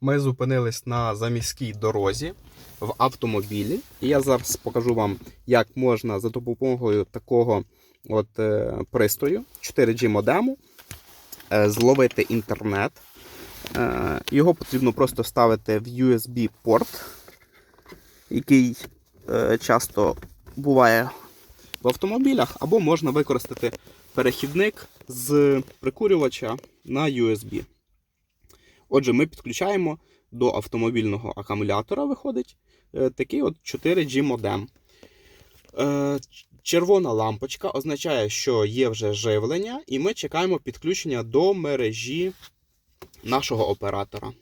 Ми зупинились на заміській дорозі в автомобілі. І я зараз покажу вам, як можна за допомогою такого от, е, пристрою 4G модему е, зловити інтернет. Е, його потрібно просто ставити в USB-порт, який часто буває в автомобілях, або можна використати перехідник з прикурювача на USB. Отже, ми підключаємо до автомобільного акумулятора, виходить е, такий от 4G модем. Е, Червона лампочка означає, що є вже живлення, і ми чекаємо підключення до мережі нашого оператора.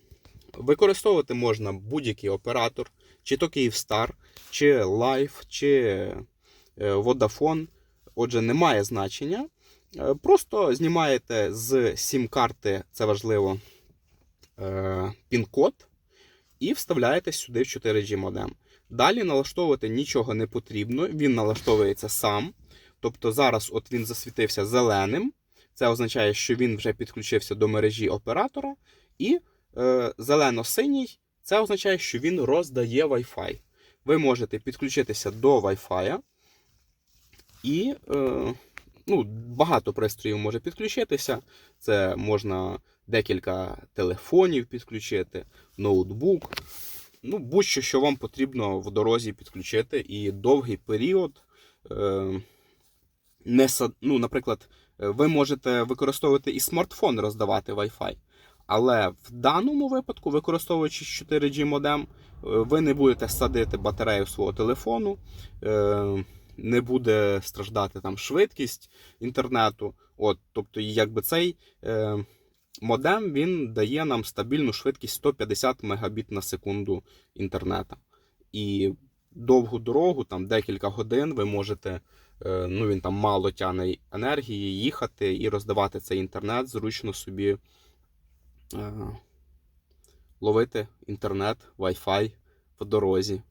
Використовувати можна будь-який оператор, чи то Kyivstar, чи Life, чи е, Vodafone. Отже, немає значення. Просто знімаєте з сім-карти, це важливо, пін-код і вставляєте сюди в 4G модем. Далі налаштовувати нічого не потрібно, він налаштовується сам. Тобто зараз от він засвітився зеленим. Це означає, що він вже підключився до мережі оператора. І е, зелено-синій це означає, що він роздає Wi-Fi. Ви можете підключитися до Wi-Fi. І е, ну, багато пристроїв може підключитися. Це можна декілька телефонів підключити, ноутбук. Ну, будь-що, що вам потрібно в дорозі підключити, і довгий період. Е, не, ну, наприклад, е, ви можете використовувати і смартфон роздавати Wi-Fi. Але в даному випадку, використовуючи 4G модем, е, ви не будете садити батарею свого телефону, не буде страждати там швидкість інтернету. От, тобто, якби цей модем він дає нам стабільну швидкість 150 Мбіт на секунду інтернету. І довгу дорогу, там декілька годин, ви можете, е, ну він там мало тяне енергії, їхати і роздавати цей інтернет, зручно собі е, ловити інтернет, Wi-Fi в дорозі.